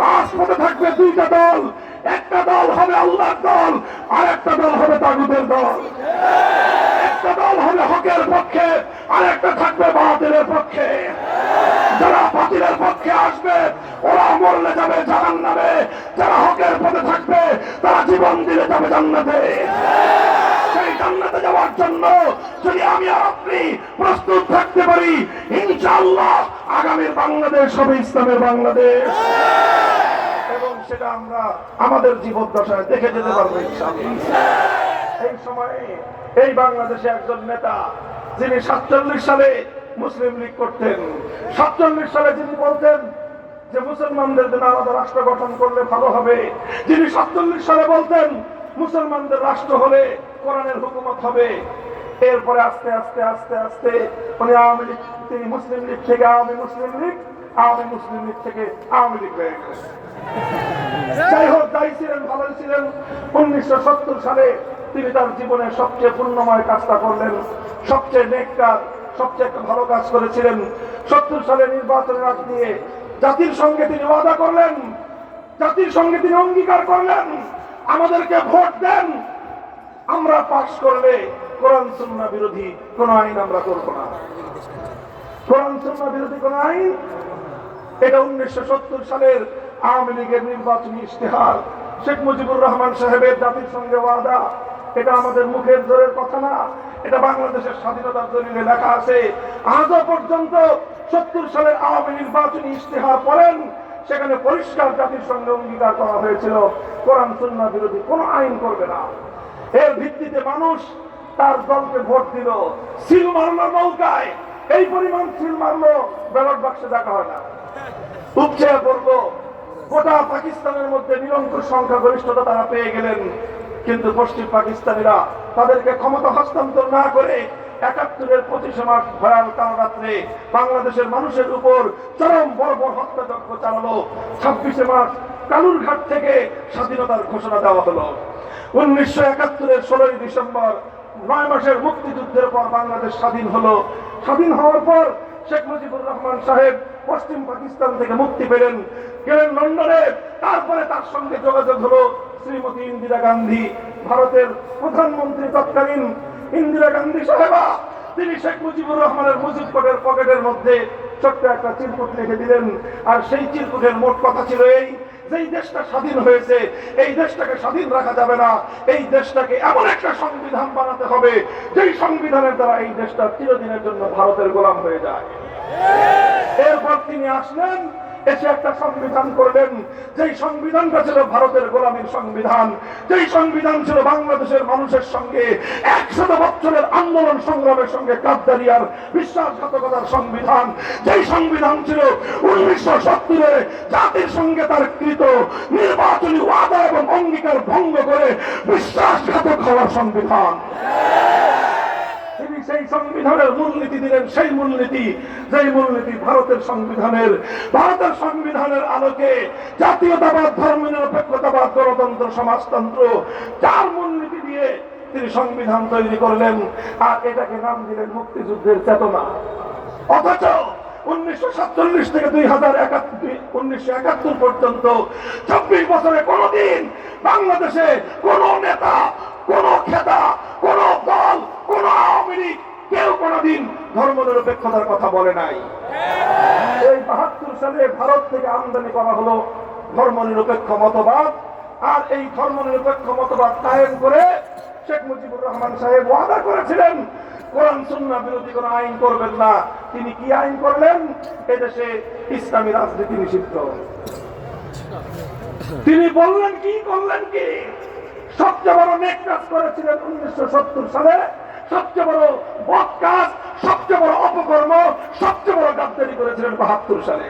রাজপথে থাকবে দুইটা দল। একটা দল হবে আল্লাহর দল আর একটা দল হবে তাগুদের দল। একটা দল হবে হকের পক্ষে আর একটা থাকবে বাতিলের পক্ষে। যারা বাতিলের পক্ষে আসবে, ওরা মরলে যাবে জাহান নামে যারা হকের পথে থাকবে, তারা জীবন দিলে যাবে জান্নাতে। জান্নাতে যাওয়ার জন্য যদি আমি আর আপনি প্রস্তুত থাকতে পারি, ইনশাআল্লাহ আগামীর বাংলাদেশ হবে ইসলামের বাংলাদেশ। এবং সেটা আমরা আমাদের জীবদ্দশায় দেখে যেতে পারব এই সময়ে এই বাংলাদেশে একজন নেতা যিনি সাতচল্লিশ সালে মুসলিম লীগ করতেন, সাতচল্লিশ সালে যিনি বলতেন যে মুসলমানদের আলাদা রাষ্ট্র গঠন করলে ভালো হবে, যিনি সাতচল্লিশ সালে বলতেন মুসলমানদের রাষ্ট্র হলে কোরআনের হুকুমত হবে। এরপরে আস্তে আস্তে আস্তে আস্তে উনি আওয়ামী লীগ, তিনি মুসলিম লীগ থেকে আওয়ামী মুসলিম লীগ, আওয়ামী মুসলিম লীগ থেকে আওয়ামী লীগ হয়ে যাই হোক যাই ছিলেন ভালোই ছিলেন। উনিশশো সত্তর সালে তিনি তার জীবনের সবচেয়ে পূর্ণময় কাজটা করলেন। সবচেয়ে নেক সবচেয়ে একটা ভালো কাজ করেছিলেন। সত্তর সালে নির্বাচনের আগ দিয়ে জাতির সঙ্গে তিনি ওয়াদা করলেন। জাতির সঙ্গে তিনি অঙ্গীকার করলেন। আমাদেরকে ভোট দেন। আমরা পাশ করলে কোরআন সুন্না বিরোধী কোন আইন আমরা করব না। কোরআন সুন্না বিরোধী কোন আইন? এটা উনিশশো সত্তর সালের আওয়ামী লীগের নির্বাচনী ইশতেহার। শেখ মুজিবুর রহমান সাহেবের জাতির সঙ্গে ওয়াদা। এটা আমাদের মুখের জোরের কথা না। এটা বাংলাদেশের স্বাধীনতার দলিলে লেখা আছে। আজও পর্যন্ত সত্তর সালের আওয়ামী নির্বাচনী ইশতেহার পড়েন, সেখানে পরিষ্কার জাতির সঙ্গে অঙ্গীকার করা হয়েছিল। কোরআন সুন্না বিরোধী কোন আইন করবে না। এর ভিত্তিতে মানুষ তার দলকে ভোট দিল। সিল মারলো নৌকায়। এই পরিমাণ সিল মারলো, ব্যালট বাক্সে দেখা হয় না। উপচে পড়ব গোটা পাকিস্তানের মধ্যে নিরন্ত সংখ্যা গরিষ্ঠতা তারা পেয়ে গেলেন। কিন্তু পশ্চিম পাকিস্তানিরা তাদেরকে ক্ষমতা হস্তান্তর না করে একাত্তরের পঁচিশে মার্চ ভয়াল কাল রাত্রে বাংলাদেশের মানুষের উপর চরম বড় হত্যাযজ্ঞ চালালো। ছাব্বিশে মার্চ কালুরঘাট থেকে স্বাধীনতার ঘোষণা দেওয়া হলো। উনিশশো একাত্তরের ষোলোই ডিসেম্বর নয় মাসের মুক্তিযুদ্ধের পর বাংলাদেশ স্বাধীন হলো। স্বাধীন হওয়ার পর শেখ মুজিবুর রহমান সাহেব পশ্চিম পাকিস্তান থেকে মুক্তি পেলেন, গেলেন লন্ডনে, তারপরে তার সঙ্গে যোগাযোগ হলো শ্রীমতী ইন্দিরা গান্ধী, ভারতের প্রধানমন্ত্রী তৎকালীন ইন্দিরা গান্ধী সাহেবা, তিনি শেখ মুজিবুর রহমানের মুজিব কোটের পকেটের মধ্যে ছোট্ট একটা চিরকুট লিখে দিলেন। আর সেই চিরকুটের মোট কথা ছিল এই, যেই দেশটা স্বাধীন হয়েছে, এই দেশটাকে স্বাধীন রাখা যাবে না। এই দেশটাকে এমন একটা সংবিধান বানাতে হবে, যেই সংবিধানের দ্বারা এই দেশটা চিরদিনের জন্য ভারতের গোলাম হয়ে যায়। এরপর তিনি আসলেন এসে একটা সংবিধান করলেন। যেই সংবিধানটা ছিল ভারতের গোলামীর সংবিধান, যেই সংবিধান ছিল বাংলাদেশের মানুষের সঙ্গে একশত বছরের আন্দোলন সংগ্রামের সঙ্গে কাদ্দারিয়ার বিশ্বাসঘাতকতার সংবিধান, যেই সংবিধান ছিল উনিশশো সত্তরে জাতির সঙ্গে তার কৃত নির্বাচনী ওয়াদা এবং অঙ্গীকার ভঙ্গ করে বিশ্বাসঘাতক হওয়ার সংবিধান। তিনি সেই সংবিধানের মূলনীতি দিলেন, সেই মূলনীতি, যেই মূলনীতি ভারতের সংবিধানের ভারতের সংবিধানের আলোকে জাতীয়তাবাদ, ধর্ম, নিরপেক্ষতাবাদ, গণতন্ত্র, সমাজতন্ত্র চার মূলনীতি দিয়ে তিনি সংবিধান তৈরি করলেন, আর এটাকে নাম দিলেন মুক্তিযুদ্ধের চেতনা। অথচ উনিশশো সাতচল্লিশ থেকে দুই হাজার একাত্তর পর্যন্ত চব্বিশ বছরে কোনদিন বাংলাদেশে কোন নেতা কোন খেতা, কোন দল, কোন আওয়ামী লীগ কেউ কোনদিন ধর্ম নিরপেক্ষতার কথা বলে নাই। এই বাহাত্তর সালে ভারত থেকে আমদানি করা হলো ধর্ম নিরপেক্ষ মতবাদ, আর এই ধর্ম নিরপেক্ষ মতবাদ কায়েম করে শেখ মুজিবুর রহমান সাহেব ওয়াদা করেছিলেন, কোরআন সুন্নাহ বিরোধী কোন আইন করবেন না। তিনি কি আইন করলেন? এদেশে ইসলামী রাজনীতি নিষিদ্ধ। তিনি বললেন কি, করলেন কি? সবচেয়ে বড় নেক কাজ করেছিলেন উনিশশো সত্তর সালে। সবচেয়ে বড় বদ কাজ, সবচেয়ে বড় অপকর্ম, সবচেয়ে বড় গাদ্দারি করেছিলেন বাহাত্তর সালে।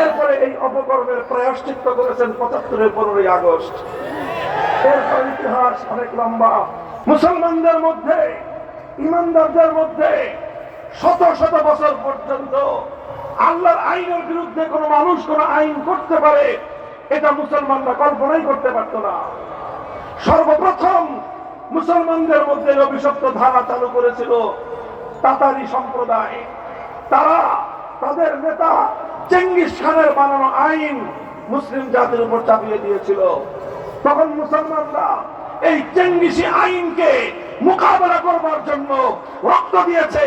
এরপরে এই অপকর্মের প্রায়শ্চিত্ত করেছেন পঁচাত্তরের পনেরোই আগস্ট। এরপর ইতিহাস অনেক লম্বা। মুসলমানদের মধ্যে, ইমানদারদের মধ্যে শত শত বছর পর্যন্ত আল্লাহর আইনের বিরুদ্ধে কোন মানুষ কোন আইন করতে পারে, এটা মুসলমানরা কল্পনাই করতে পারত না। সর্বপ্রথম মুসলমানদের মধ্যে অভিশপ্ত ধারা চালু করেছিল তাতারি সম্প্রদায়। তারা তাদের নেতা চেঙ্গিস খানের বানানো আইন মুসলিম জাতির উপর চাপিয়ে দিয়েছিল। তখন মুসলমানরা এই চেঙ্গিসি আইনকে মোকাবেলা করবার জন্য রক্ত দিয়েছে।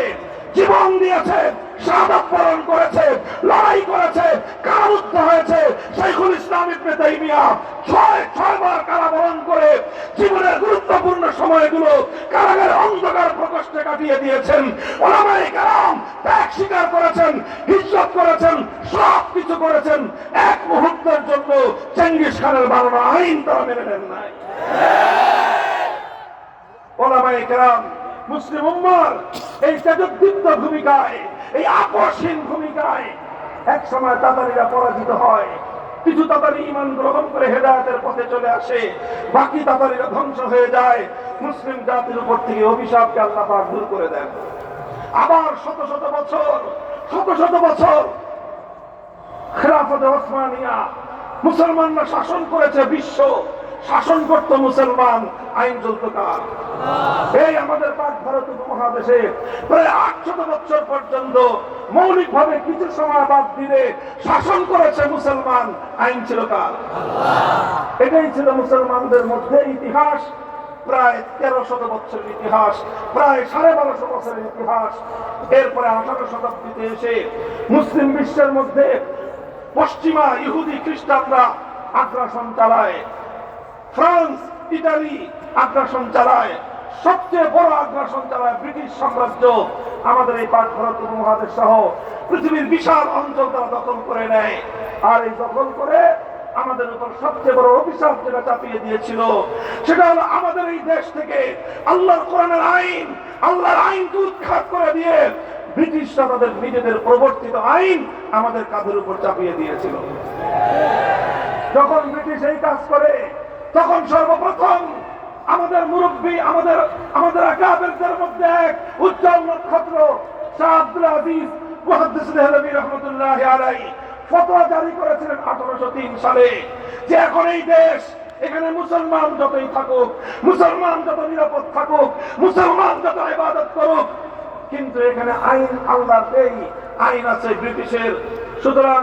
জীবন দিয়েছে, শাহাদাত বরণ করেছে, লড়াই করেছে, কারারুদ্ধ হয়েছে। শাইখুল ইসলাম ইবনে তাইমিয়া ছয় ছয় বার কারাবরণ করে জীবনের গুরুত্বপূর্ণ সময়গুলো কারাগারের অন্ধকার প্রকোষ্ঠে কাটিয়ে দিয়েছেন। ওলামাই কালাম ত্যাগ স্বীকার করেছেন, হিজরত করেছেন, সব কিছু করেছেন। এক মুহূর্তের জন্য চেঙ্গিস খানের বানানো আইন তারা মেনে নেন নাই। ওলামাই কেরাম মুসলিম উম্মার এই তেজদীপ্ত ভূমিকায়, এই আকর্ষণ ভূমিকায় এক সময় তাতারিরা পরাজিত হয়। কিছু তাতারি ইমান গ্রহণ করে হেদায়তের পথে চলে আসে, বাকি তাতারিরা ধ্বংস হয়ে যায়। মুসলিম জাতির উপর থেকে অভিশাপকে আল্লাহ পাক দূর করে দেন। আবার শত শত বছর, শত শত বছর খেলাফতে ওসমানিয়া মুসলমানরা শাসন করেছে বিশ্ব। শাসন করত মুসলমান আইন চলত কার? এই আমাদের পাক ভারত উপমহাদেশে প্রায় আটশত বছর পর্যন্ত মৌলিকভাবে কিছু সময় বাদ দিলে শাসন করেছে মুসলমান আইন ছিল কার? এটাই ছিল মুসলমানদের মধ্যে ইতিহাস প্রায় তেরো শত বছরের ইতিহাস প্রায় সাড়ে বারোশো বছরের ইতিহাস। এরপরে আঠারো শতাব্দীতে এসে মুসলিম বিশ্বের মধ্যে পশ্চিমা ইহুদি খ্রিস্টানরা আগ্রাসন চালায়। ফ্রান্স, ইটালি আগ্রাসন চালায়। সবচেয়ে বড় আগ্রাসন চালায় ব্রিটিশ সাম্রাজ্য। আমাদের এই পাক ভারত উপমহাদেশ সহ পৃথিবীর বিশাল অঞ্চল তারা দখল করে নেয়। আর এই দখল করে আমাদের উপর সবচেয়ে বড় অভিশাপ যেটা চাপিয়ে দিয়েছিল, সেটা হলো আমাদের এই দেশ থেকে আল্লাহর কোরআনের আইন, আল্লাহর আইনকে উৎখাত করে দিয়ে ব্রিটিশরা তাদের নিজেদের প্রবর্তিত আইন আমাদের কাঁধের উপর চাপিয়ে দিয়েছিল। যখন ব্রিটিশ এই কাজ করে তখন সর্বপ্রথম আমাদের মুরব্বী, আমাদের আমাদের আকাবেরদের মধ্যে এক উজ্জ্বল নক্ষত্র, শাহ আব্দুল আজিজ মুহাদ্দিস দেহলভী রহমতুল্লাহ আলাই ফতোয়া জারি করেছিলেন আঠারোশো তিন সালে যে এখন এই দেশ, এখানে মুসলমান যতই থাকুক, মুসলমান যত নিরাপদ থাকুক, মুসলমান যত ইবাদত করুক, কিন্তু এখানে আইন আল্লাহর এই আইন আছে ব্রিটিশের। সুতরাং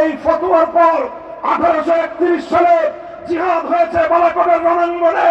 এই ফতুয়ার পর আঠারোশো একত্রিশ সালে জিহাদ হয়েছে বালাকোটের রণাঙ্গনে।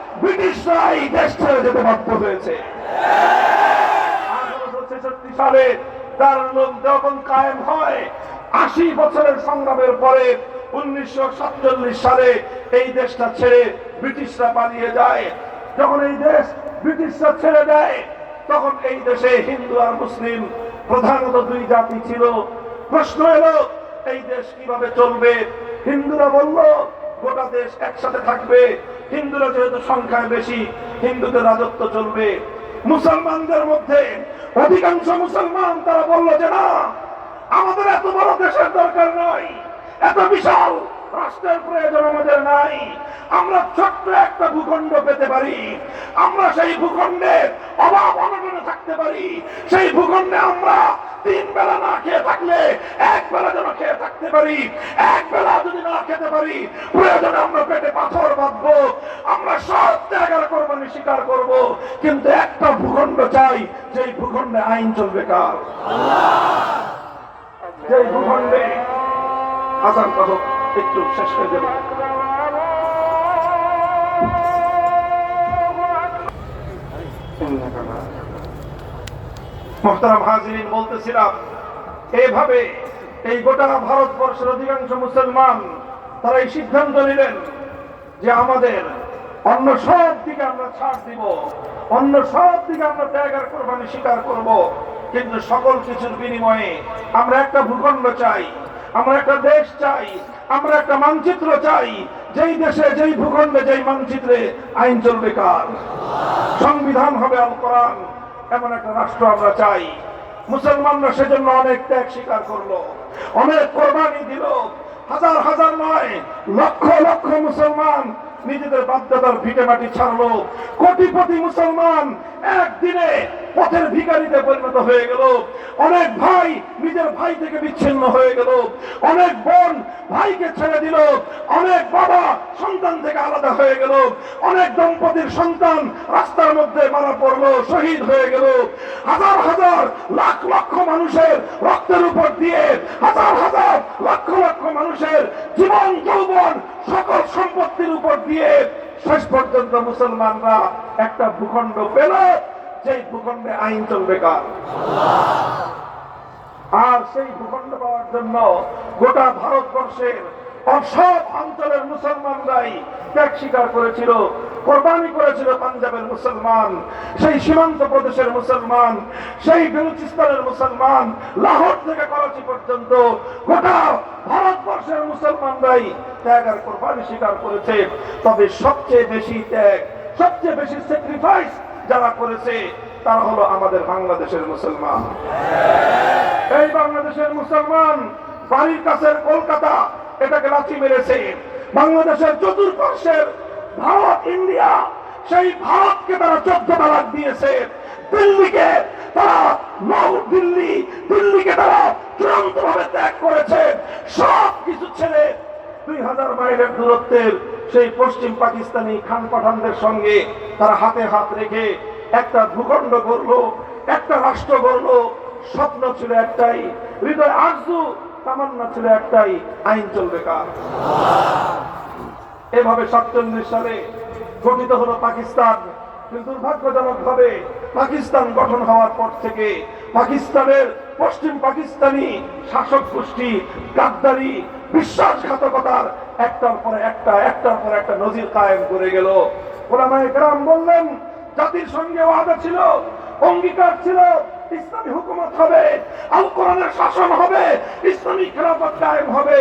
ব্রিটিশরা এই দেশ ছেড়ে যেতে বাধ্য হয়েছে। যখন কায়েম হয়, আশি বছরের সংগ্রামের পরে উনিশশো সাতচল্লিশ সালে এই দেশটা ছেড়ে ব্রিটিশরা পালিয়ে যায়। যখন এই দেশ ব্রিটিশরা ছেড়ে দেয়, তখন এই দেশে হিন্দু আর মুসলিম প্রধানত দুই জাতি ছিল। প্রশ্ন এলো, এই দেশ কীভাবে চলবে? হিন্দুরা বলল গোটা দেশ একসাথে থাকবে। হিন্দুরা যেহেতু সংখ্যায় বেশি, হিন্দুদের রাজত্ব চলবে। মুসলমানদের মধ্যে অধিকাংশ মুসলমান তারা বলল যে, না, আমাদের এত বড় দেশের দরকার নয় এত বিশাল রাষ্ট্রের প্রয়োজন আমাদের নাই। আমরা ছোট্ট একটা ভূখণ্ড পেতে পারি। আমরা সেই ভূখণ্ডে অভাব অনটনে থাকতে পারি। সেই ভূখণ্ডে আমরা তিন বেলা না খেয়ে থাকলে এক বেলা যেন খেয়ে থাকতে পারি। এক বেলা যদি না খেতে পারি প্রয়োজনে আমরা পেটে পাথর বাঁধবো। আমরা সব ত্যাগের কোরবানি স্বীকার করব। কিন্তু একটা ভূখণ্ড চাই যেই ভূখণ্ডে আইন চলবে কার যেই ভূখণ্ডে আসান কথা একটু শেষ হয়ে যাবে। বলতেছিলাম, এইভাবে এই গোটা ভারতবর্ষের অধিকাংশ মুসলমান তারা এই সিদ্ধান্ত নিলেন যে আমাদের অন্য সব দিকে আমরা ছাড় দিব, অন্য সব দিকে আমরা ত্যাগ আর কোরবানি স্বীকার করব। কিন্তু সকল কিছুর বিনিময়ে আমরা একটা ভূখণ্ড চাই আমরা একটা দেশ চাই, আমরা একটা মানচিত্র চাই, যেই দেশে, যেই ভূখণ্ডে, যেই মানচিত্রে আইন চলবে কার? সংবিধান হবে আল এমন একটা রাষ্ট্র আমরা চাই। মুসলমানরা সেজন্য অনেক ত্যাগ স্বীকার করল, অনেক কোরবানি দিল। হাজার হাজার নয়, লক্ষ লক্ষ মুসলমান নিজেদের বাধ্যতার ভিটে মাটি ছাড়লো। কোটিপতি মুসলমান একদিনে পথের ভিখারিতে পরিণত হয়ে গেল। অনেক ভাই নিজের ভাই থেকে বিচ্ছিন্ন হয়ে গেল। অনেক বোন ভাইকে ছেড়ে দিল। অনেক বাবা সন্তান থেকে আলাদা হয়ে গেল। অনেক দম্পতির সন্তান রাস্তার মধ্যে মারা পড়ল, শহীদ হয়ে গেল। হাজার হাজার লাখ লক্ষ মানুষের রক্তের উপর দিয়ে হাজার হাজার লক্ষ লক্ষ মানুষের জীবন যৌবন সকল সম্পত্তির উপর দিয়ে শেষ পর্যন্ত মুসলমানরা একটা ভূখণ্ড পেল যে ভূখণ্ডে আইন চলবে কার? আর সেই ভূখণ্ড পাওয়ার জন্য গোটা ভারতবর্ষের সব অঞ্চলের মুসলমানরাই ত্যাগ স্বীকার করেছিল, কোরবানি করেছিল পাঞ্জাবের মুসলমান, সেই সীমান্ত প্রদেশের মুসলমান, সেই বেলুচিস্তানের মুসলমান, লাহোর থেকে করাচি পর্যন্ত গোটা ভারতবর্ষের মুসলমানরাই ত্যাগ আর কোরবানি স্বীকার করেছে। তবে সবচেয়ে বেশি ত্যাগ, সবচেয়ে বেশি স্যাক্রিফাইস যারা করেছে, তারা হলো আমাদের বাংলাদেশের মুসলমান। এই বাংলাদেশের মুসলমান বাড়ির কাছের কলকাতা এটাকে লাথি মেরেছে। বাংলাদেশের চতুর্পার্শ্বের ভারত, ইন্ডিয়া, সেই ভারতকে তারা চোদ্দ তালাক দিয়েছে। দিল্লিকে তারা নৌ দিল্লি, দিল্লিকে তারা চূড়ান্ত ভাবে ত্যাগ করেছে। সব কিছু ছেড়ে দুই হাজার মাইলের দূরত্বের সেই পশ্চিম পাকিস্তানি খান পাঠানদের সঙ্গে তারা হাতে হাত রেখে একটা ভূখণ্ড গড়লো, একটা রাষ্ট্র গড়লো। স্বপ্ন ছিল একটাই, হৃদয় আরজু ছিল একটাই, আইন চলবে কার? এভাবে সাতচল্লিশ সালে গঠিত হলো পাকিস্তান। দুর্ভাগ্যজনক ভাবে পাকিস্তান গঠন হওয়ার পর থেকে পাকিস্তানের পশ্চিম পাকিস্তানি শাসক গোষ্ঠী, গাদ্দারি, বিশ্বাসঘাতকতার একটার পরে একটা, একটার পর একটা নজির কায়েম করে গেল। ওলামায়ে গ্রাম বললেন, জাতির সঙ্গে ওয়াদা ছিল, অঙ্গীকার ছিল ইসলামী হুকুমত হবে, আল কোরআনের শাসন হবে, ইসলামী খেলাফত কায়েম হবে।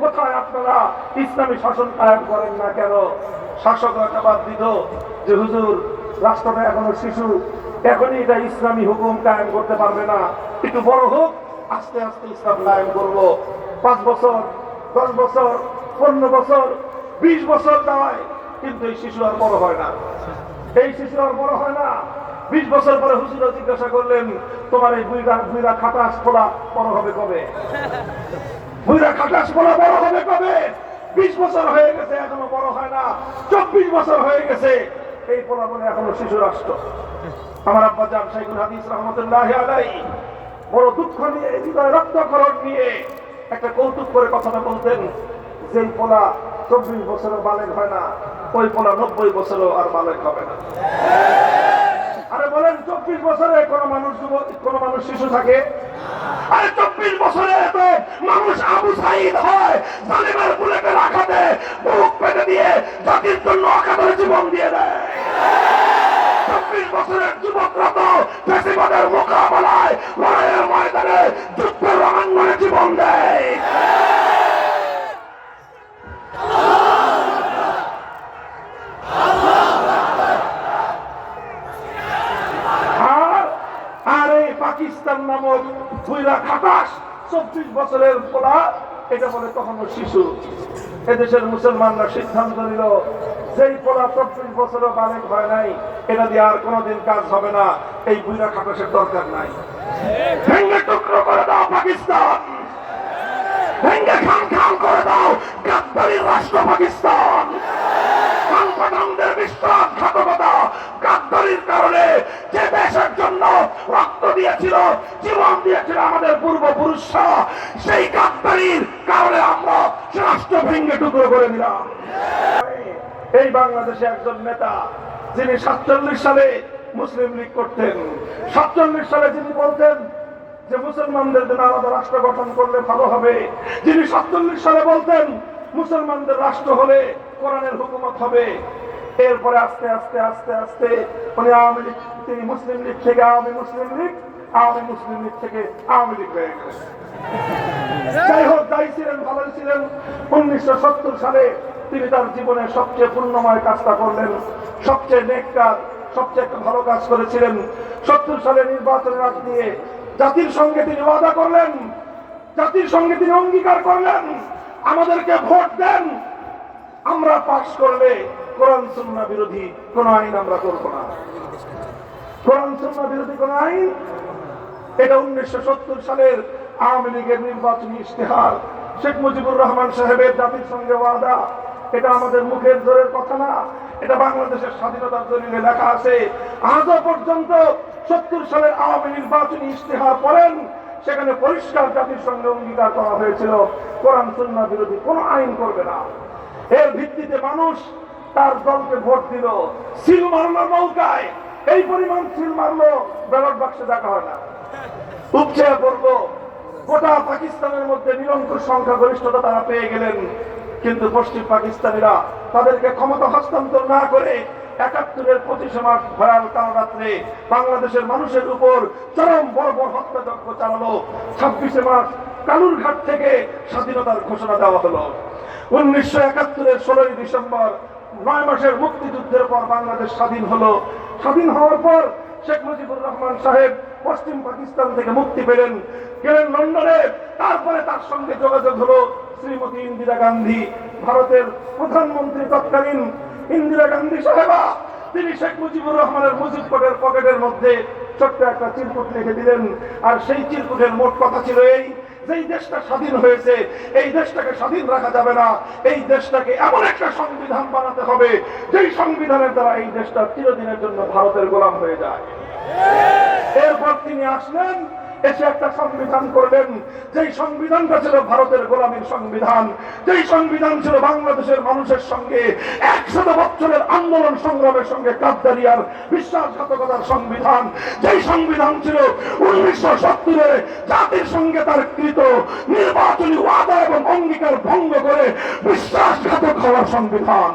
কোথায় আপনারা ইসলামী শাসন কায়েম করেন না কেন? শাসকরা জবাব দিত যে, হুজুর, রাষ্ট্রটা এখনও শিশু, এখনই এটা ইসলামী হুকুম কায়েম করতে পারবে না। একটু বড় হোক, আস্তে আস্তে ইসলাম কায়েম করব। পাঁচ বছর, দশ বছর, পনেরো বছর, বিশ বছর দেওয়ায় কিন্তু এই শিশু আর বড় হয় না। এই শিশু আর বড় হয় না। বিশ বছর পরে হুজুরা জিজ্ঞাসা করলেন, তোমার এই বুইরা বুইরা খাটাস খোলা বড় হবে কবে? বুইরা খাটাস খোলা বড় হবে কবে? বিশ বছর হয়ে গেছে, এখনও বড় হয় না। চব্বিশ বছর হয়ে গেছে, এই পোলা বলে এখনও শিশু রাষ্ট্র। আমার আব্বা জান শাইখুল হাদিস রহমতুল্লাহ আলাই বড় দুঃখ নিয়ে, হৃদয় রক্তকরণ নিয়ে একটা কৌতুক করে কথাটা বলতেন, যেই পোলা চব্বিশ বছরের বালেক হয় না, ওই পোলা নব্বই বছরও আর বালেক হবে না। বলেন, চব্বিশ বছরে কোন মানুষ কোন মানুষ শিশু থাকে? আরে চব্বিশ বছরে এত মানুষ আবু সাইদ হয়, জালিমের বুলেটে রাখাতে বুক পেটে দিয়ে জাতির জন্য অকাতরে জীবন দিয়ে দেয়। চব্বিশ বছরের যুবকরা তো ফেসিবাদের মোকাবেলায় লড়াইয়ের ময়দানে যুদ্ধের রণাঙ্গনে জীবন দেয় আর আর এই পাকিস্তান ভুইরা খাটাস চব্বিশ বছরের পোলা, এটা বলে তখনও শিশু। এদেশের মুসলমানরা সিদ্ধান্ত নিল, যেই পোলা চব্বিশ বছরও বালেক হয় নাই, এটা দিয়ে আর কোনোদিন কাজ হবে না। এই দরকার নাই। ভেঙ্গে টুকরো করে দাও পাকিস্তান। ভেঙ্গে করে দাও গাদ্দারির রাষ্ট্র পাকিস্তান। বিশ্বাসঘাতকতা গাদ্দারির কারণে যে দেশের জন্য রক্ত দিয়েছিল, জীবন দিয়েছিল আমাদের পূর্বপুরুষরা, সেই গাদ্দারির কারণে আমরা রাষ্ট্র ভেঙ্গে টুকরো করে দিলাম। এই বাংলাদেশে একজন নেতা, যিনি সাতচল্লিশ সালে মুসলিম লীগ করতেন, সাতচল্লিশ সালে যিনি বলতেন যে মুসলমানদের জন্য আলাদা রাষ্ট্র গঠন করলে ভালো হবে, যিনি সাতচল্লিশ সালে বলতেন, মুসলমানদের রাষ্ট্র হলে কোরআনের হুকুমত হবে। এরপরে আস্তে আস্তে আস্তে আস্তে উনি আওয়ামী লীগ, তিনি মুসলিম লীগ থেকে আওয়ামী মুসলিম লীগ, আওয়ামী মুসলিম লীগ থেকে আওয়ামী লীগ হয়ে যাই হোক যাই ছিলেন ভালোই ছিলেন। উনিশশো সত্তর সালে তিনি তার জীবনের সবচেয়ে পূর্ণময় কাজটা করলেন। সবচেয়ে নেক কাজ, সবচেয়ে একটা ভালো কাজ করেছিলেন। সত্তর সালে নির্বাচনের আগ দিয়ে জাতির সঙ্গে তিনি ওয়াদা করলেন। জাতির সঙ্গে তিনি অঙ্গীকার করলেন। আমাদেরকে ভোট দেন। আমরা পাশ করলে কোরআন সুন্না বিরোধী কোন আইন আমরা করব না। কোরআন সুন্না বিরোধী কোন আইন? এটা উনিশশো সত্তর সালের আওয়ামী লীগের নির্বাচনী ইশতেহার। শেখ মুজিবুর রহমান সাহেবের জাতির সঙ্গে ওয়াদা। এটা আমাদের মুখের জোরের কথা না। এটা বাংলাদেশের স্বাধীনতার দলিলে লেখা আছে। আজও পর্যন্ত সত্তর সালের আওয়ামী নির্বাচনী ইশতেহার পড়েন। সেখানে পরিষ্কার জাতির সঙ্গে অঙ্গীকার করা হয়েছিল। কোরআন সুন্না বিরোধী কোন আইন করবে না। এর ভিত্তিতে মানুষ তার দলকে ভোট দিল। সিল মারলো নৌকায়। এই পরিমাণ সিল মারলো, ব্যালট বাক্সে দেখা হয় না। উপচে পড়ব গোটা পাকিস্তানের মধ্যে নিরঙ্কুশ সংখ্যা গরিষ্ঠতা তারা পেয়ে গেলেন। কিন্তু পশ্চিম পাকিস্তানিরা তাদেরকে ক্ষমতা হস্তান্তর না করে একাত্তরের পঁচিশে মার্চ ভয়াল কাল রাত্রে বাংলাদেশের মানুষের উপর চরম বড় হত্যাযজ্ঞ চালালো। ছাব্বিশে মার্চ কালুরঘাট থেকে স্বাধীনতার ঘোষণা দেওয়া হলো। উনিশশো একাত্তরের ষোলোই ডিসেম্বর নয় মাসের মুক্তিযুদ্ধের পর বাংলাদেশ স্বাধীন হলো। স্বাধীন হওয়ার পর শেখ মুজিবুর রহমান সাহেব পশ্চিম পাকিস্তান থেকে মুক্তি পেলেন, গেলেন লন্ডনে, তারপরে তার সঙ্গে যোগাযোগ হলো শ্রীমতী ইন্দিরা গান্ধী, ভারতের প্রধানমন্ত্রী তৎকালীন ইন্দিরা গান্ধী সাহেবা। তিনি শেখ মুজিবুর রহমানের মুজিব কোটের পকেটের মধ্যে ছোট্ট একটা চিরকুট লিখে দিলেন। আর সেই চিরকুটের মোট কথা ছিল এই যেই দেশটা স্বাধীন হয়েছে, এই দেশটাকে স্বাধীন রাখা যাবে না। এই দেশটাকে এমন একটা সংবিধান বানাতে হবে, যেই সংবিধানের দ্বারা এই দেশটা চিরদিনের জন্য ভারতের গোলাম হয়ে যায়। এরপর তিনি আসলেন এসে একটা সংবিধান করলেন। যেই সংবিধানটা ছিল ভারতের গোলামীর সংবিধান, যেই সংবিধান ছিল বাংলাদেশের মানুষের সঙ্গে, একশত বছরের আন্দোলন সংগ্রামের সঙ্গে কাদ্দারিয়ার বিশ্বাসঘাতকতার সংবিধান, যেই সংবিধান ছিল উনিশশো সত্তরে জাতির সঙ্গে তার কৃত নির্বাচনী ওয়াদা এবং অঙ্গীকার ভঙ্গ করে বিশ্বাসঘাতক হওয়ার সংবিধান।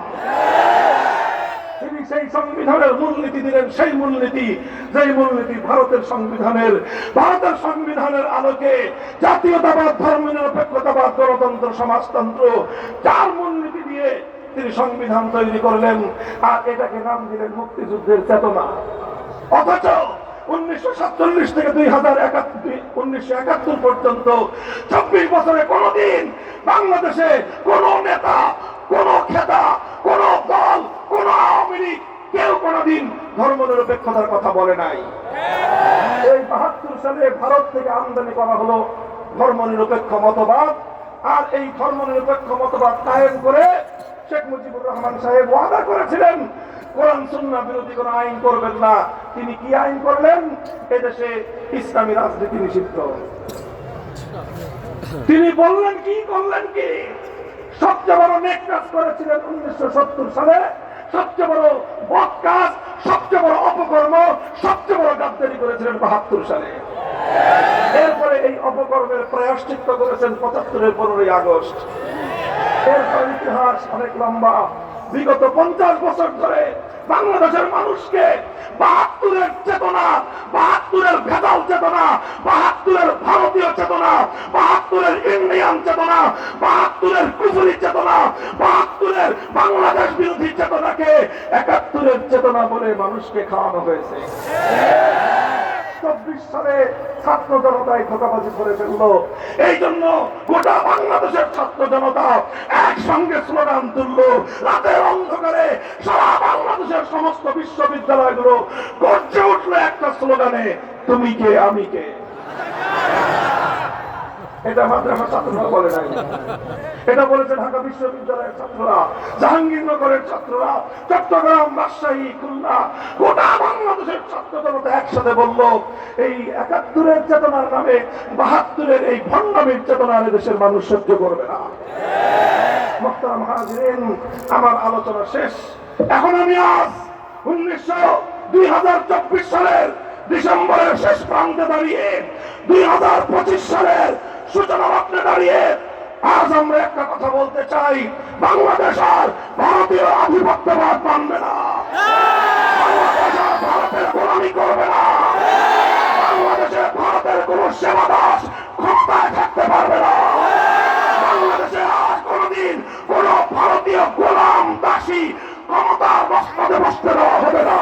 সেই সংবিধানের মূলনীতি দিলেন সেই মূলনীতি, যেই মূলনীতি ভারতের সংবিধানের ভারতের সংবিধানের আলোকে জাতীয়তাবাদ ধর্ম নিরপেক্ষতাবাদ গণতন্ত্র, সমাজতন্ত্র, যার মূলনীতি দিয়ে তিনি সংবিধান তৈরি করলেন, আর এটাকে নাম দিলেন মুক্তিযুদ্ধের চেতনা। অথচ উনিশশো সাতচল্লিশ থেকে দুই হাজার উনিশশো একাত্তর পর্যন্ত চব্বিশ বছরে কোনদিন বাংলাদেশে কোন নেতা, কোন খেতা, কোন দল, কোন আওয়ামী লীগ কেউ কোনদিন ধর্ম নিরপেক্ষতার কথা বলে নাই। এই বাহাত্তর সালে ভারত থেকে আমদানি করা হলো ধর্ম নিরপেক্ষ মতবাদ, আর এই ধর্ম নিরপেক্ষ মতবাদ কায়েম করে শেখ মুজিবুর রহমান সাহেব ওয়াদা করেছিলেন কোরআন সুন্না বিরোধী কোন আইন করবেন না। তিনি কি আইন করলেন? এদেশে ইসলামী রাজনীতি নিষিদ্ধ। তিনি বললেন কি, করলেন কি? সবচেয়ে বড় নেক কাজ করেছিলেন উনিশশো সত্তর সালে। সবচেয়ে বড় বদ কাজ, সবচেয়ে বড় অপকর্ম, সবচেয়ে বড় গাদ্দারি করেছিলেন বাহাত্তর সালে। এরপরে এই অপকর্মের প্রয়াশ্চিত্ত করেছেন পঁচাত্তরের পনেরোই আগস্ট। এরপর ইতিহাস অনেক লম্বা। বিগত পঞ্চাশ বছর ধরে বাংলাদেশের মানুষকে বাহাত্তরের চেতনা, বাহাত্তরের ভেদাল চেতনা, বাহাত্তরের ভারতীয় চেতনা, বাহাত্তরের ইন্ডিয়ান চেতনা, বাহাত্তরের কুফুরি চেতনা, বাহাত্তরের বাংলাদেশ বিরোধী চেতনাকে একাত্তরের চেতনা বলে মানুষকে খাওয়ানো হয়েছে। চব্বিশ সালে ছাত্র জনতায় ধোকাবাজি করে ফেলল। এই জন্য গোটা বাংলাদেশের ছাত্র জনতা একসঙ্গে স্লোগান তুললো, রাতের অন্ধকারে সারা বাংলাদেশের সমস্ত বিশ্ববিদ্যালয়গুলো গর্জে উঠল একটা স্লোগানে, তুমি কে, আমি কে? এটা মাদ্রাসা ছাত্ররা বলে নাই। এটা বলেছে ঢাকা বিশ্ববিদ্যালয়ের ছাত্ররা, জাহাঙ্গীরনগরের ছাত্ররা, চট্টগ্রাম রাজশাহী, খুলনা, গোটা বাংলাদেশের ছাত্র জনতা একসাথে বলল, এই একাত্তরের চেতনার নামে বাহাত্তরের এই ভণ্ডামির চেতনার দেশের মানুষ সহ্য করবে না। মোখতারাম হাজিরিন আমার আলোচনা শেষ। এখন আমি আজ উনিশশো দুই হাজার চব্বিশ সালের ডিসেম্বরের শেষ প্রান্তে দাঁড়িয়ে দুই হাজার পঁচিশ সালের সূচনা লগ্নে দাঁড়িয়ে আজ আমরা একটা কথা বলতে চাই, বাংলাদেশ আর ভারতীয় আধিপত্যবাদ মানবে না। ভারতের গোলামি করবে না। বাংলাদেশে ভারতের কোন সেবা দাস ক্ষমতায় থাকতে পারবে না। বাংলাদেশে কোনদিন কোন ভারতীয় গোলাম, দাসী ক্ষমতার বসতে দেওয়া হবে না।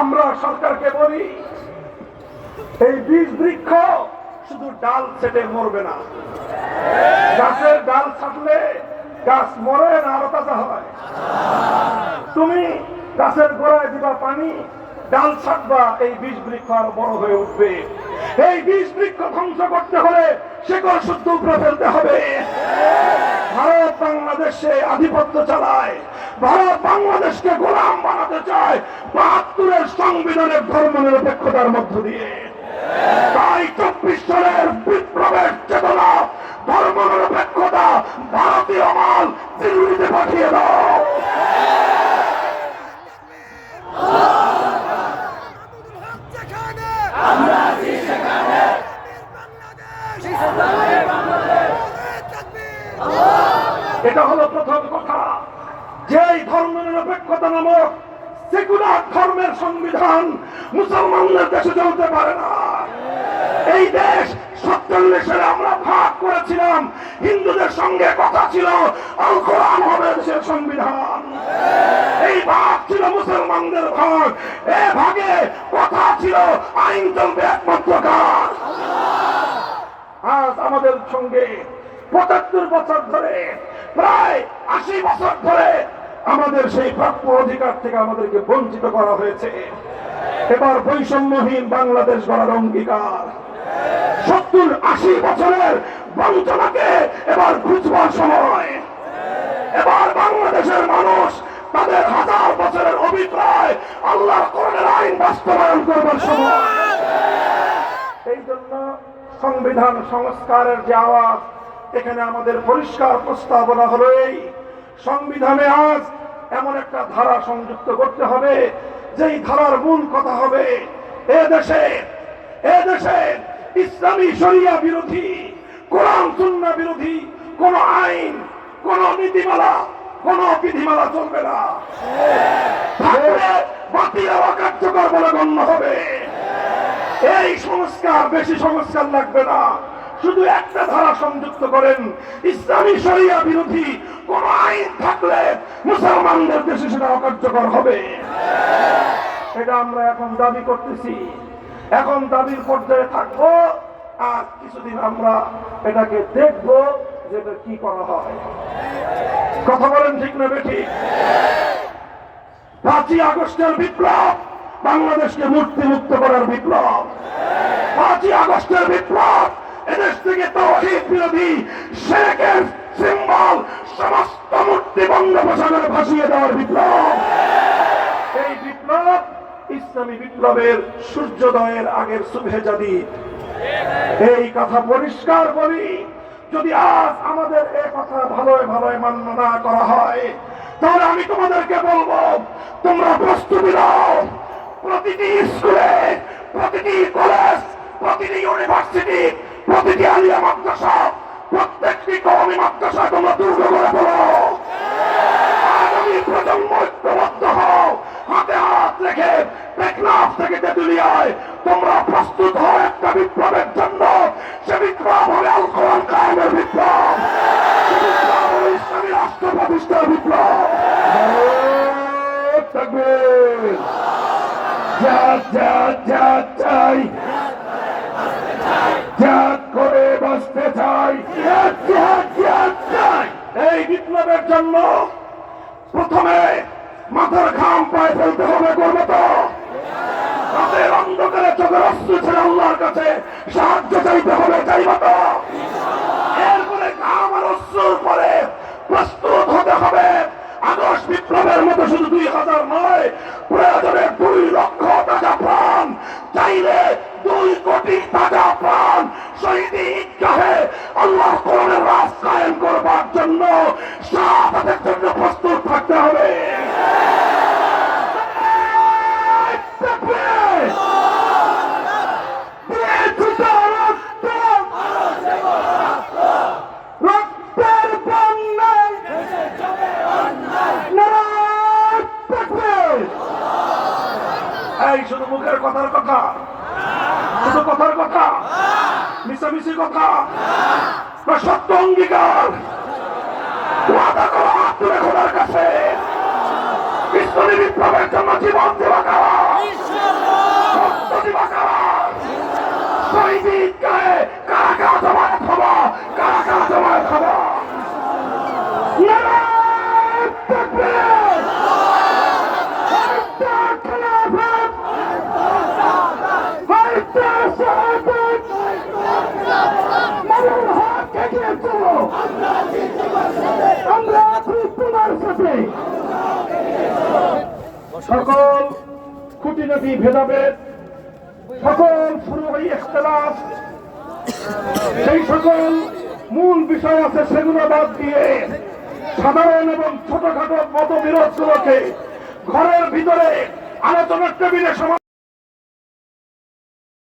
আমরা সরকারকে বলি, এই বীজ বৃক্ষ শুধু ডাল সেটে মরবে না। গাছের ডাল ছাটলে গাছ মরে না, আরও তাজা হয়। তুমি গাছের গোড়ায় দিবা পানি, ডাল ছাটবা, এই বীজ বৃক্ষ আরও বড় হয়ে উঠবে। এই বীজ বৃক্ষ ধ্বংস করতে হলে শেকড় শুদ্ধ উপরে ফেলতে হবে। ভারত বাংলাদেশে আধিপত্য চালায়। ভারত বাংলাদেশকে গোলাম বানাতে চায়। বাহাত্তরের সংবিধানের ধর্ম নিরপেক্ষতার মধ্য দিয়ে। তাই চব্বিশ সালের বিপ্লবের চেতনা, ধর্ম নিরপেক্ষতা ভারতীয় মাল দিল্লিতে পাঠিয়ে দাও। আমরা আছি সেখানে বাংলাদেশ তাকবীর এটা হলো প্রথম কথা। যেই ধর্ম নিরপেক্ষতা নামক সেকুলার ধর্মের সংবিধান মুসলমানদের দেশে চলতে পারে না। এই দেশ সালে আমরা ভাগ করেছিলাম। হিন্দুদের সঙ্গে কথা ছিল, আল সংবিধান। এই ভাগ ছিল মুসলমানদের ভাগ। এ ভাগে কথা ছিল, আইন চলবে একমাত্র কাজ। আজ আমাদের সঙ্গে পঁচাত্তর বছর ধরে প্রায় আশি বছর ধরে আমাদের সেই প্রাপ্য অধিকার থেকে আমাদেরকে বঞ্চিত করা হয়েছে। এবার বৈষম্যহীন বাংলাদেশ গড়ার অঙ্গীকার। সত্তর আশি বছরের বঞ্চনাকে এবার খুঁজবার সময়। এবার বাংলাদেশের মানুষ তাদের হাজার বছরের অভিপ্রায় আল্লাহ কোরআনের আইন বাস্তবায়ন করবার সময়। এই জন্য সংবিধান সংস্কারের যে আওয়াজ এখানে আমাদের পরিষ্কার প্রস্তাবনা হলো এই সংবিধানে আজ এমন একটা ধারা সংযুক্ত করতে হবে, যেই ধারার মূল কথা হবে, এ দেশে এ দেশে ইসলামী শরিয়া বিরোধী, কোরআন সুন্না বিরোধী কোন আইন, কোন নীতিমালা, কোন বিধিমালা চলবে না। বাতিল অকার্যকর বলে গণ্য হবে। এই সংস্কার বেশি সংস্কার লাগবে না। শুধু একটা ধারা সংযুক্ত করেন, ইসলামী শরিয়া বিরোধী কোন আইন থাকলে মুসলমানদের দেশে সেটা অকার্যকর হবে। এটা আমরা এখন দাবি করতেছি। এখন দাবির পর্যায়ে থাকব, আর কিছুদিন আমরা এটাকে দেখব যে কি করা হয়। কথা বলেন ঠিক না বেঠিক পাঁচই আগস্টের বিপ্লব, বাংলাদেশকে মূর্তি মুক্ত করার বিপ্লব। পাঁচই আগস্টের বিপ্লব এদেশ থেকে তৌহিদ বিরোধী শেখের সিম্বল সমস্ত মূর্তি বঙ্গোপসাগরে ভাসিয়ে দেওয়ার বিপ্লব এই বিপ্লব ইসলামী বিপ্লবের সূর্যোদয়ের আগের শুভেজাদি এই কথা পরিষ্কার বলি যদি আজ আমাদের এ কথা ভালোই ভালোই মান্য না করা হয় তাহলে আমি তোমাদেরকে বলব তোমরা প্রস্তুতি নাও প্রতিটি স্কুলে, প্রতিটি কলেজ প্রতিটি ইউনিভার্সিটি প্রতিটি আলিয়া মাদ্রাসা, প্রত্যেকটি কওমি মাদ্রাসা তোমরা দুর্গ করে ফেলো। আগামী প্রজন্ম ঐক্যবদ্ধ হও, হাতে হাত রেখে টেকনাফ থেকে তেতুলিয়ায় তোমরা প্রস্তুত হও একটা বিপ্লবের জন্য। সে বিপ্লব হবে আল কোরআন কায়েমের বিপ্লব। রাষ্ট্র প্রতিষ্ঠার বিপ্লব। করে বাঁচতে চাই। জিহাদ, জিহাদ, জিহাদ চাই। এই বিপ্লবের জন্য প্রথমে মাথার ঘাম পায়ে ফেলতে হবে করব তো। রাতের অন্ধকারে চোখের অস্ত্র ছেড়ে আল্লাহর কাছে সাহায্য চাইতে হবে চাইবা তো। এরপরে ঘাম আর অস্ত্রর পরে প্রস্তুত হতে হবে। আগস্ট বিপ্লবের মতো শুধু দুই হাজার নয় প্রয়োজনে দুই লক্ষ শহীদ ঈদগাহে মিশামিশি কথা। না সত্য অঙ্গীকার। ওয়াদা করো হাত খোদার কাছে। ইসলামী বিপ্লবের জন্য জীবন দেওয়া কারা রক্ত দেওয়া কারা শহীদ ঈদগাহে কারা কারা জমায়েত হবা কারা কারা জমায়েত হবা নারায়ণ তাকবীর! হায়দার খেলাফত! হায়দার শাহাদাত! মামুন হক এগিয়ে চলো আমরা আছি তোমার সাথে সকল খুঁটিনাটি ভেদাভেদ, সকল শুরু হয় ইখতলাফ সেই সকল মূল বিষয় আছে সেগুলো বাদ দিয়ে সাধারণ এবং ছোটখাটো মতবিরোধগুলোকে ঘরের ভিতরে আলোচনার টেবিলে সমাধান